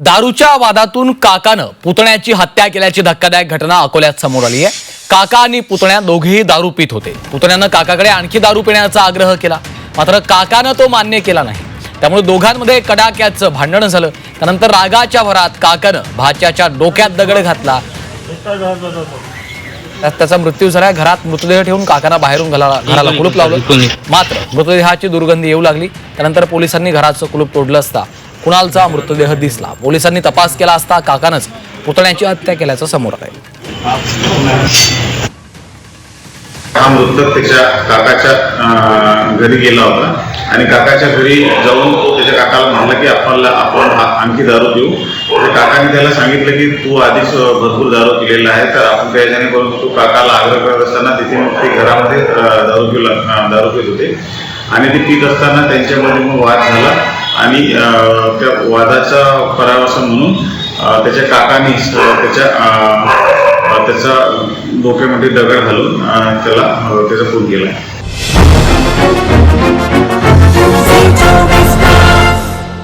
दारूच्या वादातून काकानं पुतण्याची हत्या केल्याची धक्कादायक घटना अकोल्यात समोर आली आहे. काका आणि पुतण्या दोघेही दारू पित होते. पुतण्यानं काकाकडे आणखी दारू पिण्याचा आग्रह केला. मात्र काकानं तो मान्य केला नाही. त्यामुळे दोघांमध्ये कडाक्याचं भांडण झालं. त्यानंतर रागाच्या भरात काकानं भाच्याच्या डोक्यात दगड घातला. त्यात त्याचा मृत्यू झाला. घरात मृतदेह ठेवून काकांना बाहेरून घराला कुलूप लावलं. मात्र मृतदेहाची दुर्गंधी येऊ लागली. त्यानंतर पोलिसांनी घराचं कुलूप तोडलं असता कुणालचा मृतदेह दिसला? पोलिसांनी तपास केला असता काकानंच पुतण्याची हत्या केल्याचं समोर आलं हा मृतक त्याच्या काकाच्या घरी गेला होता. आणि काकाच्या घरी जाऊन तो त्याच्या काकाला म्हणला की आपल्याला आपण आणखी दारू देऊ तर काकाने त्याला सांगितलं की तू आधीच भरपूर दारू पिलेला आहे तर आपण त्या ह्याच्याने करून तो काकाला आग्रह करत असताना तिथे मग ते घरामध्ये दारू पिला दारू पित होते. आणि ते पीत असताना त्यांच्यामध्ये मग वाद झाला. आणि त्या वादाचा परावासा म्हणून त्याच्या काकाने त्याच्या त्याचा डोक्यामध्ये दगड घालून त्याला त्याचा खून केला